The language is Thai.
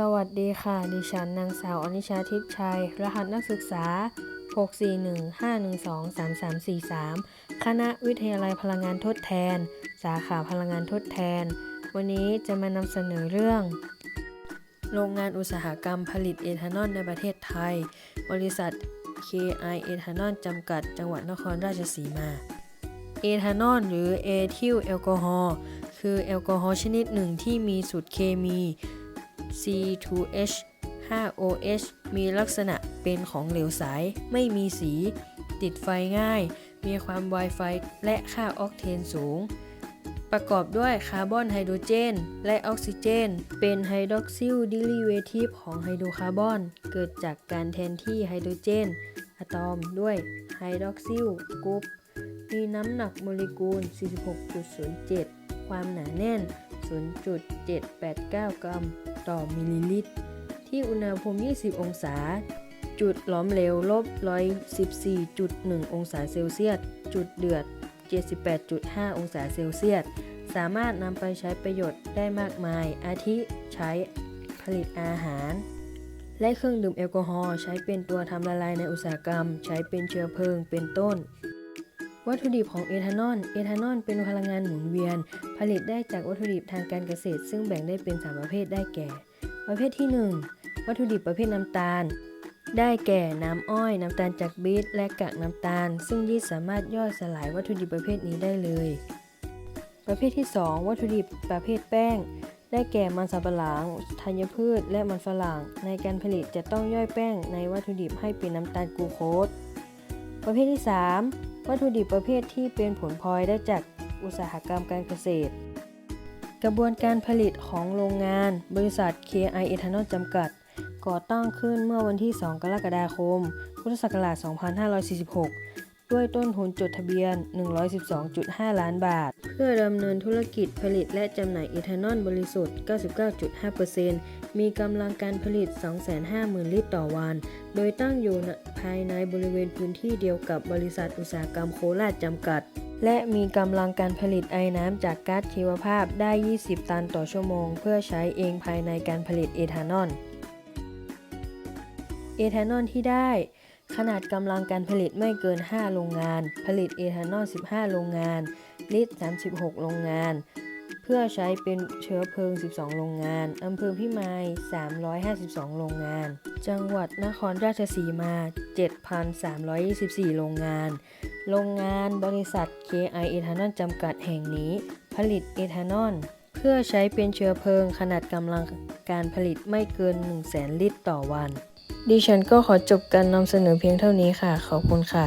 สวัสดีค่ะ ดิฉันนางสาวอนิชาทิพย์ชัย รหัสนักศึกษา 641-512-3343 คณะวิทยาลัยพลังงานทดแทน สาขาพลังงานทดแทน วันนี้จะมานำเสนอเรื่อง โรงงานอุตสาหกรรมผลิตเอทานอลในประเทศไทย บริษัท KI เอทานอลจำกัด จังหวัดนครราชสีมา เอทานอลหรือเอทิลแอลกอฮอล์คือแอลกอฮอล์ชนิดหนึ่งที่มีสูตรเคมี C2H 5OH มีลักษณะเป็นของเหลวใส ไม่มีสี ติดไฟง่าย มีความไวไฟและค่าออกเทนสูง ประกอบด้วยคาร์บอนไฮโดรเจน และออกซิเจน เป็นไฮดรอกซิลดิลิเวทีฟของไฮโดรคาร์บอน เกิดจากการแทนที่ไฮโดรเจนอะตอมด้วยไฮดรอกซิลกรุ๊ปมีน้ำหนักโมเลกุล 46.07 ความหนาแน่น 0.789 กรัม ต่อมิลลิลิตร ที่อุณหภูมิ 20 องศา จุดหลอมเหลวลบ114.1 องศาเซลเซียส จุดเดือด 78.5 องศาเซลเซียส สามารถนำไปใช้ประโยชน์ได้มากมาย อาทิใช้ผลิตอาหาร และเครื่องดื่มแอลกอฮอล์ใช้เป็นตัวทำละลายในอุตสาหกรรม ใช้เป็นเชื้อเพลิงเป็นต้น วัตถุดิบของเอทานอล เอทานอลเป็นพลังงานหมุนเวียน ผลิตได้จากวัตถุดิบทางการเกษตร ซึ่งแบ่งได้เป็น 3 ประเภทได้แก่ ประเภทที่ 1 วัตถุดิบประเภทน้ำตาล ได้แก่น้ำอ้อย น้ำตาลจากบีทและกากน้ำตาล ซึ่งยีสต์สามารถย่อยสลายวัตถุดิบประเภทนี้ได้เลย ประเภทที่ 2 วัตถุดิบประเภทแป้ง ได้แก่มันสำปะหลังธัญพืช และมันฝรั่ง ในการผลิตจะต้องย่อยแป้งในวัตถุดิบให้เป็นน้ำตาลกลูโคสประเภทที่ 3 วัตถุดิบประเภทที่เป็นผลพลอยได้จากอุตสาหกรรมการเกษตร กระบวนการผลิตของโรงงาน บริษัท KI เอทานอลจำกัด ก่อตั้งขึ้นเมื่อวันที่ 2 กรกฎาคม พุทธศักราช 2546 ด้วยต้นทุนจดทะเบียน 112.5 ล้านบาท เพื่อดำเนินธุรกิจผลิตและจำหน่ายเอทานอลบริสุทธิ์ 99.5%มีกำลังการผลิต 250,000 ลิตรต่อวัน โดยตั้งอยู่ภายในบริเวณพื้นที่เดียวกับบริษัทอุตสาหกรรมโคราชจำกัด และมีกำลังการผลิตไอน้ำจากก๊าซชีวภาพได้ 20 ตันต่อชั่วโมง เพื่อใช้เองภายในการผลิตเอทานอล เอทานอลที่ได้ ขนาดกำลังการผลิตไม่เกิน 5 โรงงาน ผลิตเอทานอล 15 โรงงาน ลิตร 36 โรงงาน เพื่อใช้เป็นเชื้อเพลิง 12 โรงงาน อำเภอพิมาย 352 โรงงาน จังหวัดนครราชสีมา 7,324 โรงงาน โรงงานบริษัท KI เอทานอลจำกัดแห่งนี้ ผลิตเอทานอล พื่อใช้เป็นเชื้อเพลิงขนาดกำลังการผลิตไม่เกิน 100,000 ลิตรต่อวัน ดิฉันก็ขอจบการนำเสนอเพียงเท่านี้ค่ะ ขอบคุณค่ะ